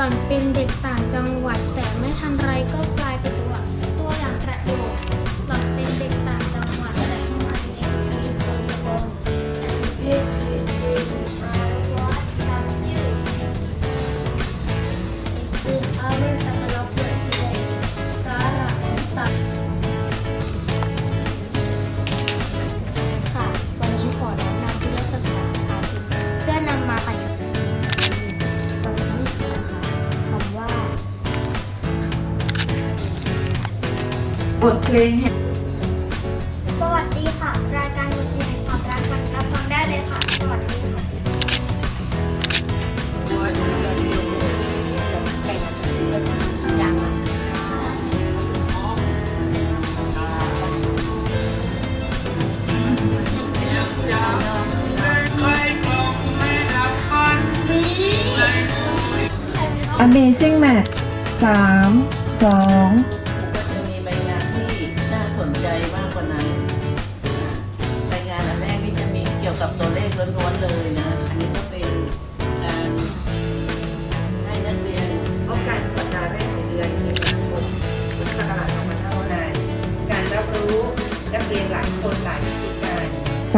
่อนเป็นเด็กต่าง บทเพลงแห่สวัสดีค่ะ รายการบทเพลงของควารักมันรับฟังได้เลยค่ะ สวัสดีค่ะ Amazing ามสอง ใจมากกว่านั้นรายงานอันแรกนี่จะมีเกี่ยวกับตัวเลขล้วนๆเลยนะ อันนี้ก็เป็นการให้นักเรียนพบกันสัปดาห์แรกของเดือนเดืนตุลาคมพุทธศักราช2500การรับรู้นักเรียนหลายคนหลายวิธีการ3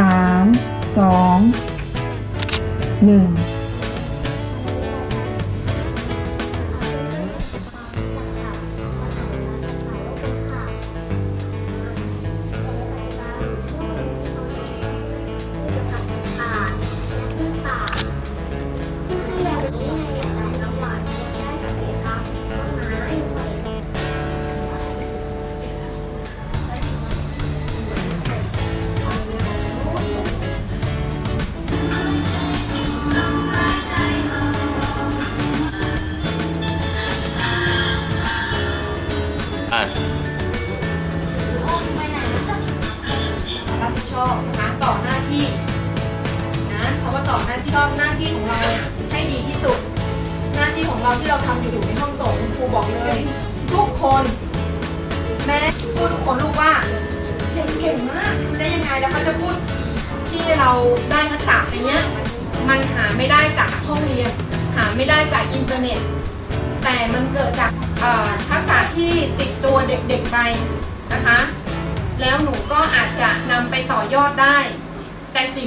2 1 องหนึ่ะรับผิดชอบนะคะต่อหน้าที่นะเพราะว่าต่อหน้าที่ชอบหน้าที่ของเราให้ดีที่สุด หน้าที่ของเราที่เราทำอยู่อยู่ในห้องส่งครูบอกเลย ทุกคน แม่พูดทุกคนลูกว่าเก่งเก่งมากทำได้ยังไงแล้วเขาจะพูดที่เราได้ทักษะไปเนี้ยมันหาไม่ได้จากห้องเรียนหาไม่ได้จากอินเทอร์เน็ต แต่มันเกิดจากเอ่อ ที่ติดตัวเด็กๆไปนะคะ แล้วหนูก็อาจจะนำไปต่อยอดได้ แต่สิ่ง